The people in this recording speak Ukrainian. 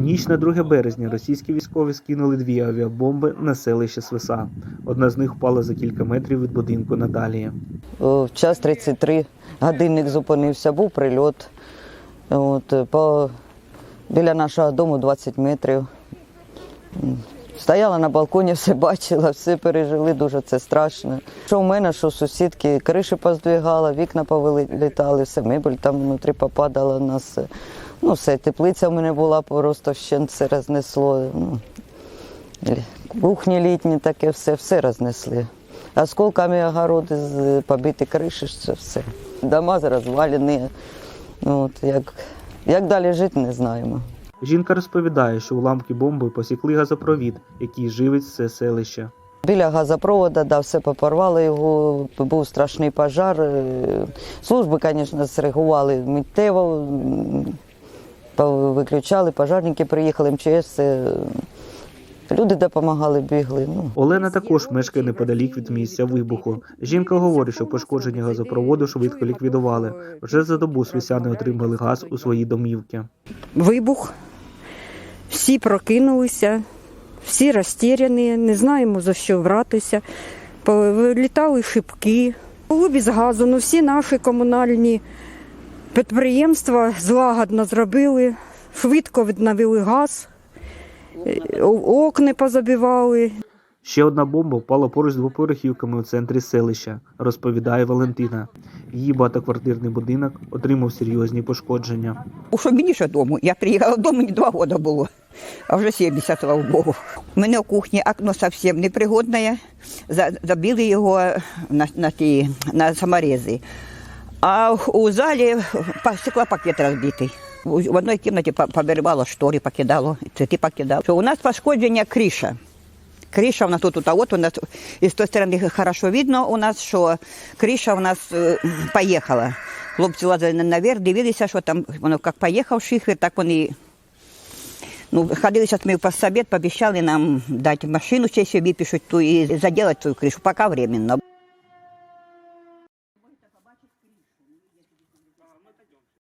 У ніч на 2 березня російські військові скинули дві авіабомби на селище Свиса. Одна з них впала за кілька метрів від будинку Наталії. О, В час 33 годинник зупинився, був прильот. От, е, по, біля нашого дому 20 метрів. Стояла на балконі, все бачила, все пережили, дуже це страшно. Що в мене, що у сусідки, криші поздвигала, вікна повилітали, все, мебель там внутрі попадала у нас. Ну, все, теплиця в мене була, просто ще все рознесло. Ну, кухні літні, таке все, все рознесли. Осколками огороди, з- побиті криші, це все. Дома розвалені. Ну, От, як, як далі жити, не знаємо. Жінка розповідає, що уламки бомби посікли газопровід, який живить все селище. Біля газопроводу, да, все попорвало його, був страшний пожар. Е, Служби, звісно, зреагували миттєво, виключали, пожарники приїхали, МЧС, люди допомагали, бігли. Ну. Олена також мешкає неподалік від місця вибуху. Жінка говорить, що пошкодження газопроводу швидко ліквідували. Вже за добу свісяни отримали газ у свої домівки. вибух. Всі прокинулися, всі розтіряні, не знаємо за що братися. Літали шибки. Було без газу, ну всі наші комунальні підприємства злагодно зробили, швидко відновили газ, е, окна позабивали. Ще одна бомба впала поруч з двоповерхівками у центрі селища, розповідає Валентина. Її багатоквартирний будинок отримав серйозні пошкодження. У Що мені ще дому? Я приїхала додому, мені два роки було, а вже 70, слава Богу. У мене в кухні окно зовсім непригодне, За- забили його на, на, ті, на саморези. А у залі па- стеклопакет розбитий. У- В одній кімнаті по- повиривало штори, покидало, цвіти покидало. Що У нас пошкодження криша. Криша у нас тут, а от у нас і з тої сторони хорошо видно у нас, що криша у нас е, поїхала. Хлопці лазили наверх, дивилися, що там воно як поїхав шифер, так вони. Ну, ходили зараз ми в постсовет, пообіцяли нам дати машину, ще собі пишуть ту і заділати цю кришу, поки временно. А, ну пойдем.